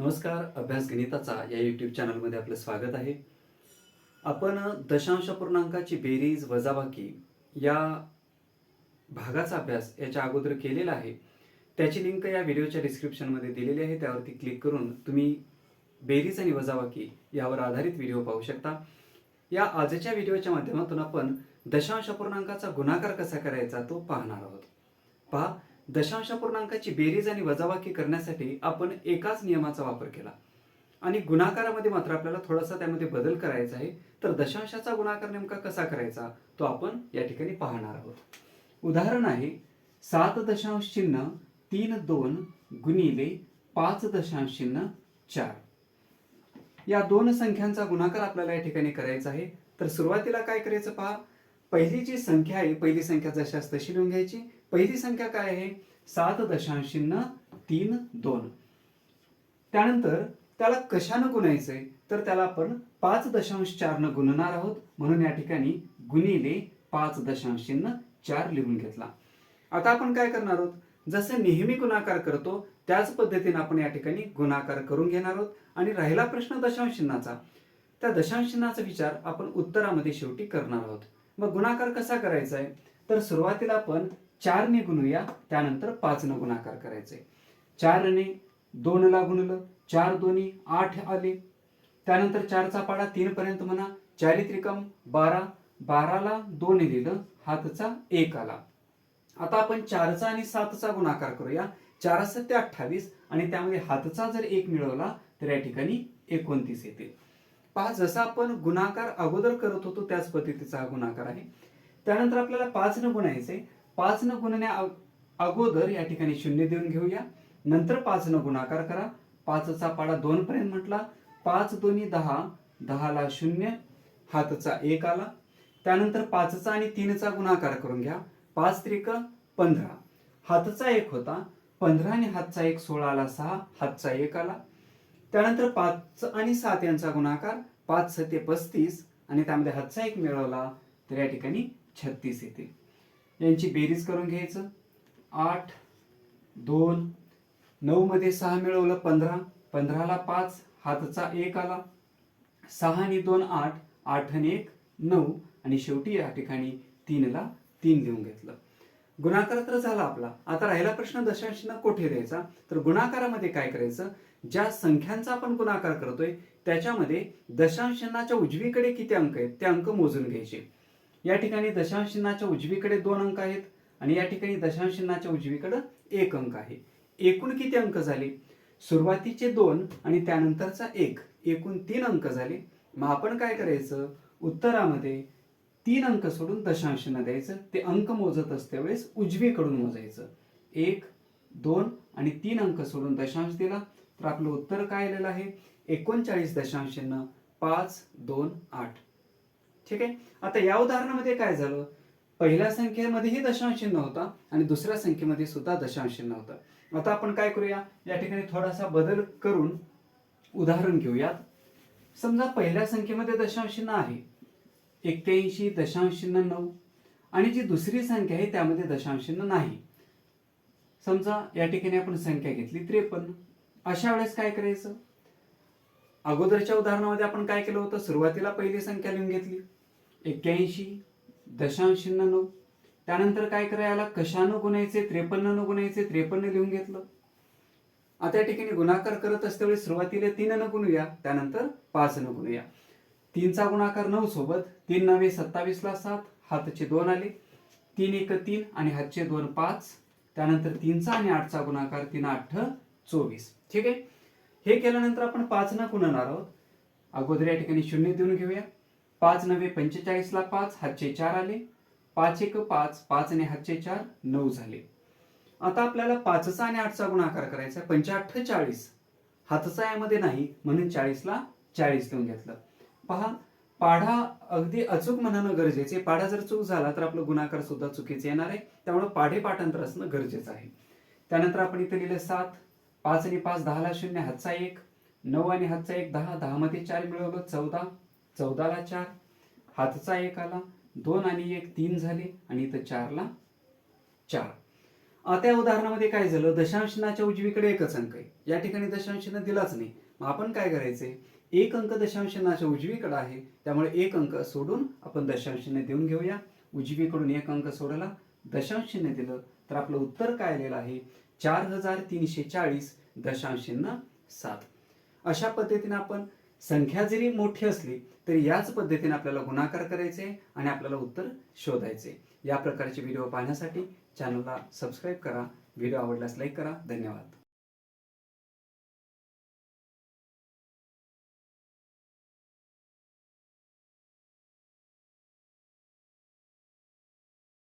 नमस्कार अभ्यास गणिताचा या यूट्यूब चॅनलमध्ये आपलं स्वागत आहे. आपण दशांश पूर्णांकाची बेरीज वजाबाकी या भागाचा अभ्यास याच्या अगोदर केलेला आहे. त्याची लिंक या व्हिडिओच्या डिस्क्रिप्शनमध्ये दिलेली आहे. त्यावरती क्लिक करून तुम्ही बेरीज आणि वजाबाकी यावर आधारित व्हिडिओ पाहू शकता. या आजच्या व्हिडिओच्या माध्यमातून आपण दशांश पूर्णांकाचा गुणाकार कसा करायचा तो पाहणार आहोत. पहा दशांश पूर्णांकाची बेरीज आणि वजाबाकी करण्यासाठी आपण एकाच नियमाचा वापर केला. आणि गुणाकारामध्ये मात्र आपल्याला थोडासा त्यामध्ये बदल करायचा आहे. तर दशांशाचा गुणाकार नेमका कसा करायचा? तो आपण या ठिकाणी पाहणार आहोत. उदाहरण आहे सात दशांश चिन्ह तीन दोन गुणिले पाच दशांश चिन्ह चार. या दोन संख्यांचा गुणाकार आपल्याला या ठिकाणी करायचा आहे. तर सुरुवातीला काय करायचं पहा? पहिली जी संख्या आहे पहिली संख्या जशास तशी लिहून घ्यायची. पहिली संख्या काय आहे? सात दशांश चिन्ह तीन दोन. त्यानंतर त्याला कशानं गुणायचंय? तर त्याला आपण पाच दशांश चारनं गुणणार आहोत. म्हणून या ठिकाणी गुणिले पाच दशांश चिन्ह चार लिहून घेतला. आता आपण काय करणार आहोत? जसं नेहमी गुणाकार करतो त्याच पद्धतीने आपण या ठिकाणी गुणाकार करून घेणार आहोत. आणि राहिला प्रश्न दशांश चिन्हाचा त्या दशांश चिन्हाचा विचार आपण उत्तरामध्ये शेवटी करणार आहोत. मग गुणाकार कसा करायचा आहे तर सुरुवातीला आपण चारने गुणूया त्यानंतर पाचनं गुणाकार करायचंय. चारने दोनला गुणलं चार दोन्ही आठ आले. त्यानंतर चारचा पाडा तीन पर्यंत म्हणा चारित्रिकम बारा बाराला दोन लिहिलं हातचा एक आला. आता आपण चारचा आणि सातचा गुणाकार करूया. चार सत्य अठ्ठावीस आणि त्यामध्ये हातचा जर एक मिळवला तर या ठिकाणी एकोणतीस येतील पहा जसा आपण गुणाकार अगोदर करत होतो त्याच पद्धतीचा हा गुणाकार आहे. त्यानंतर आपल्याला पाच न गुणायचे. पाच न गुणण्या अगोदर या ठिकाणी शून्य देऊन घेऊया. नंतर पाच न गुणाकार करा. पाचचा पाडा दोन पर्यंत म्हटला. पाच दोन्ही दहा. दहाला शून्य. हातचा एक आला. त्यानंतर पाचचा आणि तीनचा गुणाकार करून घ्या. पाच त्रिक पंधरा. हातचा एक होता. पंधरा आणि हातचा एक सोळा आला. सहा. हातचा एक आला. त्यानंतर पाच आणि सात यांचा गुणाकार पाच सते पस्तीस आणि त्यामध्ये हातचा एक मिळवला तर या ठिकाणी छत्तीस येते. यांची बेरीज करून घ्यायचं. आठ दोन नऊमध्ये सहा मिळवलं पंधरा. पंधराला पाच हातचा एक आला. सहा आणि दोन आठ. आठ आणि एक नऊ. आणि शेवटी या ठिकाणी तीनला तीन देऊन घेतलं. गुणाकार तर झाला आपला. आता राहिला प्रश्न दशांशना कोठे द्यायचा? तर गुणाकारामध्ये काय करायचं? ज्या संख्यांचा आपण गुणाकार करतोय त्याच्यामध्ये दशांश चिन्हाच्या उजवीकडे किती अंक आहेत? ते अंक मोजून घ्यायचे. या ठिकाणी दशांश चिन्हाच्या उजवीकडे दोन अंक आहेत आणि या ठिकाणी दशांशनाच्या उजवीकडे एक अंक आहे. एकूण किती अंक झाले? सुरुवातीचे दोन आणि त्यानंतरचा एक. एकूण तीन अंक झाले. मग आपण काय करायचं? उत्तरामध्ये तीन अंक सोडून दशांश द्यायचं. ते अंक मोजत असते वेळेस उजवीकडून मोजायचं. एक दोन आणि तीन अंक सोडून दशांश दिला. तर आपलं उत्तर काय आलेलं आहे? एकोणचाळीस दशांश पाच दोन आठ. ठीक आहे? आता या उदाहरणामध्ये काय झालं? पहिल्या संख्येमध्येही दशांश चिन्ह होता आणि दुसऱ्या संख्येमध्ये सुद्धा दशांश चिन्ह आता आपण काय करूया? या ठिकाणी थोडासा बदल करून उदाहरण घेऊयात. समजा पहिल्या संख्येमध्ये दशांश चिन्ह आहे. एक्क्याऐंशी दशांश नऊ. आणि जी दुसरी संख्या आहे त्यामध्ये दशांश नाही. समजा या ठिकाणी आपण संख्या घेतली त्रेपन्न. अशा वेळेस काय करायचं? अगोदरच्या उदाहरणामध्ये आपण काय केलं होतं? सुरुवातीला पहिली संख्या लिहून घेतली. एक्क्याऐंशी दशांश नऊ. त्यानंतर काय करायला? कशानं गुणायचे त्रेपन्न न गुणायचे त्रेपन्न लिहून घेतलं. आता या ठिकाणी गुणाकार करत असते वेळी सुरुवातीला तीन न गुणूया त्यानंतर पाच न गुणूया तीनचा गुणाकार नऊ सोबत तीन नवे सत्तावीसला सात हातचे दोन आले. तीन एक तीन आणि हातचे दोन पाच. त्यानंतर तीनचा आणि आठचा गुणाकार तीन आठ चोवीस. ठीक आहे? हे केल्यानंतर आपण पाच न गुणणार आहोत. अगोदर या ठिकाणी शून्य देऊन घेऊया. पाच नवे पंचेचाळीसला पाच हातचे चार आले. पाच एक पाच पाच आणि हातचे चार नऊ झाले. आता आपल्याला पाचचा आणि आठचा गुणाकार करायचा पंचाअठ्ठ चाळीस. हातचा यामध्ये नाही म्हणून चाळीसला चाळीस देऊन घेतलं. पहा पाढा अगदी अचूक म्हणणं गरजेचे पाढा जर चूक झाला तर आपलं गुणाकार सुद्धा चुकीचे येणार आहे. त्यामुळे पाढे पाठांतर असणं गरजेचं आहे. त्यानंतर आपण इथे लिहिलं सात पाच आणि पाच दहाला शून्य हातचा एक नऊ आणि हातचा एक दहा दहामध्ये चार मिळवलं चौदा चौदाला चार हातचा एक आला दोन आणि एक तीन झाले आणि इथं चारला चार. त्या उदाहरणामध्ये काय झालं? दशांशनाच्या उजवीकडे एकच अंक आहे. या ठिकाणी दशांशनं दिलाच नाही. मग आपण काय करायचे एक अंक दशांशनाच्या उजवीकडे आहे. त्यामुळे एक अंक सोडून आपण दशांशने देऊन घेऊया. उजवीकडून एक अंक सोडला दशांशने दिलं तर आपलं उत्तर काय आलेलं आहे? चार हजार तीनशे चाळीस दशांश सात. अशा पद्धतीने आपण संख्या जरी मोठी असली तरी याच पद्धतीने आपल्याला गुणाकार करायचे आणि आपल्याला उत्तर शोधायचे. या प्रकारचे व्हिडिओ पाहण्यासाठी चॅनलला सबस्क्राईब करा. व्हिडिओ आवडल्यास लाईक करा. धन्यवाद.